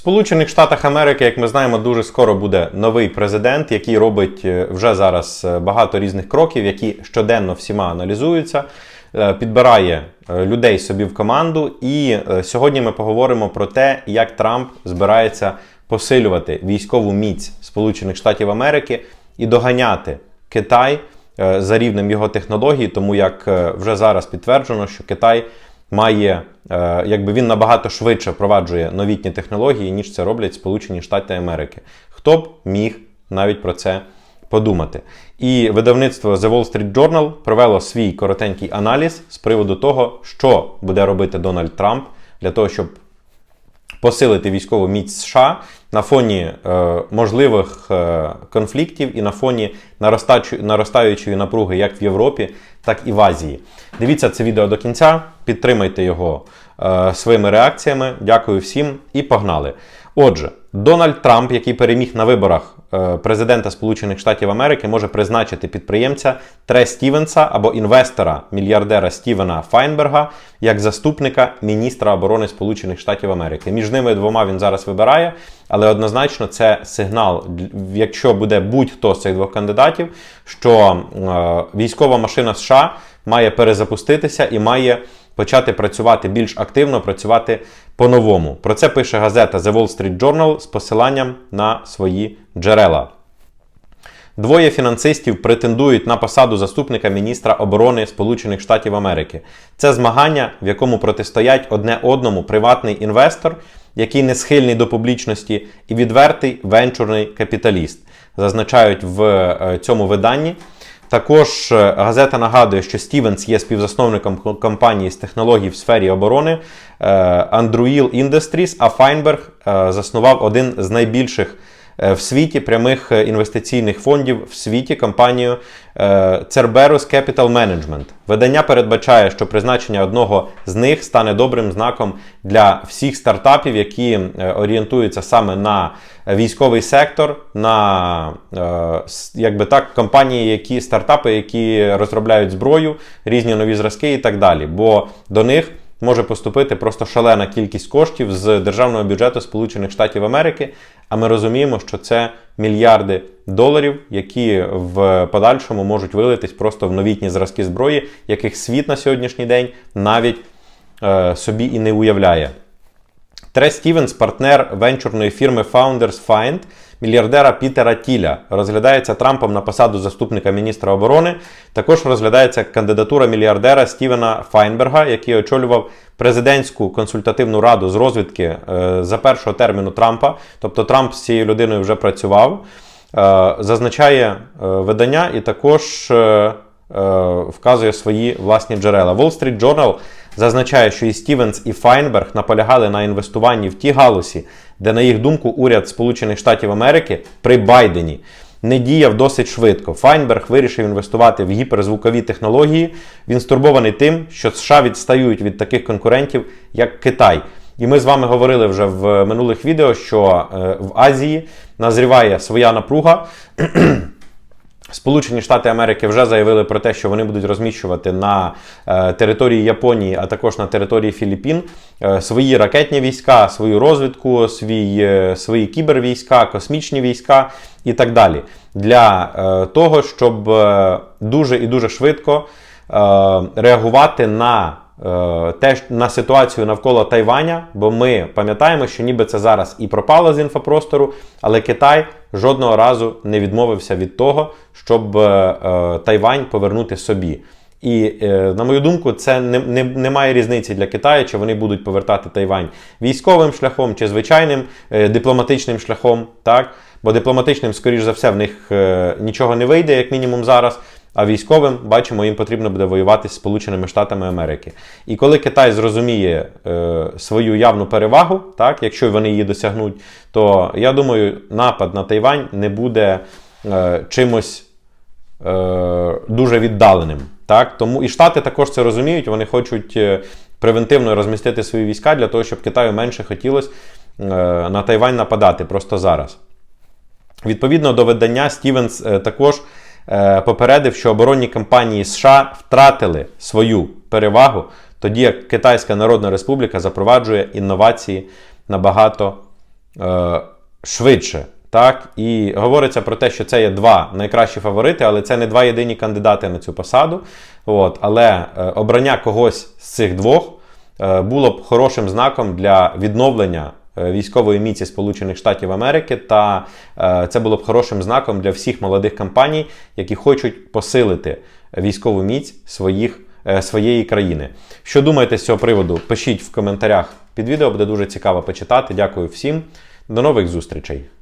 Сполучених Штатах Америки, як ми знаємо, дуже скоро буде новий президент, який робить е, вже зараз е, багато різних кроків, які щоденно всіма аналізуються, е, підбирає людей собі в команду. І сьогодні ми поговоримо про те, як Трамп збирається посилювати військову міць Сполучених Штатів Америки і доганяти Китай за рівнем його технологій, тому як вже зараз підтверджено, що Китай має, е, якби він набагато швидше впроваджує новітні технології, ніж це роблять Сполучені Штати Америки. Хто б міг навіть про це подумати? І видавництво The Wall Street Journal провело свій коротенький аналіз з приводу того, що буде робити Дональд Трамп для того, щоб посилити військову міць США на фоні е, можливих е, конфліктів і на фоні наростаючої, напруги як в Європі, так і в Азії. Дивіться це відео до кінця, підтримайте його е, своїми реакціями. Дякую всім і погнали. Отже, Дональд Трамп, який переміг на виборах е, президента Сполучених Штатів Америки, може призначити підприємця Тре Стівенса або інвестора мільярдера Стівена Файнберга як заступника міністра оборони Сполучених Штатів Америки. Між ними двома він зараз вибирає, але однозначно це сигнал, якщо буде будь-хто з цих двох кандидатів, що е, військова машина США має перезапуститися і має почати працювати більш активно, працювати по-новому. Про це пише газета The Wall Street Journal з посиланням на свої джерела. Двоє фінансистів претендують на посаду заступника міністра оборони Сполучених Штатів Америки. Це змагання, в якому протистоять одне одному приватний інвестор, який не схильний до публічності, і відвертий венчурний капіталіст, зазначають в е, цьому виданні. Також е, газета нагадує, що Стівенс є співзасновником компанії з технологій в сфері оборони Андруїл Anduril Industries, а Файнберг е, заснував один з найбільших в світі прямих інвестиційних фондів в світі компанію Cerberus Capital Management. Видання передбачає, що призначення одного з них стане добрим знаком для всіх стартапів, які орієнтуються саме на військовий сектор, на якби так, компанії, які стартапи, які розробляють зброю, різні нові зразки і так далі. Бо до них може поступити просто шалена кількість коштів з державного бюджету Сполучених Штатів Америки. А ми розуміємо, що це мільярди доларів, які в подальшому можуть вилитись просто в новітні зразки зброї, яких світ на сьогоднішній день навіть е, собі і не уявляє. Трес Стівенс, партнер венчурної фірми Founders Find, мільярдера Пітера Тіля, розглядається Трампом на посаду заступника міністра оборони. Також розглядається кандидатура мільярдера Стівена Файнберга, який очолював президентську консультативну раду з розвідки е, за першого терміну Трампа. Тобто Трамп з цією людиною вже працював. Е, зазначає е, видання і також вказує свої власні джерела. Wall Street Journal зазначає, що і Стівенс, і Файнберг наполягали на інвестуванні в ті галузі, де, на їх думку, уряд Сполучених Штатів Америки при Байдені не діяв досить швидко. Файнберг вирішив інвестувати в гіперзвукові технології. Він стурбований тим, що США відстають від таких конкурентів, як Китай. І ми з вами говорили вже в минулих відео, що е, в Азії назріває своя напруга. Сполучені Штати Америки вже заявили про те, що вони будуть розміщувати на е, території Японії, а також на території Філіппін е, свої ракетні війська, свою розвідку, свій, е, свої кібервійська, космічні війська і так далі. Для того, щоб дуже і дуже швидко реагувати на Теж на ситуацію навколо Тайваня, бо ми пам'ятаємо, що ніби це зараз і пропало з інфопростору, але Китай жодного разу не відмовився від того, щоб е, е, Тайвань повернути собі. І, е, на мою думку, це не, не, не має різниці для Китаю, чи вони будуть повертати Тайвань військовим шляхом чи звичайним дипломатичним шляхом. так? Бо дипломатичним, скоріш за все, в них нічого не вийде, як мінімум зараз. А військовим, бачимо, їм потрібно буде воювати з Сполученими Штатами Америки. І коли Китай зрозуміє е, свою явну перевагу, так, якщо вони її досягнуть, то я думаю, напад на Тайвань не буде е, чимось е, дуже віддаленим. Так? Тому І Штати також це розуміють, вони хочуть е, превентивно розмістити свої війська для того, щоб Китаю менше хотілося е, на Тайвань нападати просто зараз. Відповідно до видання, Стівенс е, також. Е, попередив, що оборонні компанії США втратили свою перевагу, тоді як Китайська Народна Республіка запроваджує інновації набагато е, швидше. Так, і говориться про те, що це є два найкращі фаворити, але це не два єдині кандидати на цю посаду. От, але е, обрання когось з цих двох е, було б хорошим знаком для відновлення військової міці Сполучених Штатів Америки, та е, це було б хорошим знаком для всіх молодих компаній, які хочуть посилити військову міць своїх, е, своєї країни. Що думаєте з цього приводу? Пишіть в коментарях під відео, буде дуже цікаво почитати. Дякую всім. До нових зустрічей!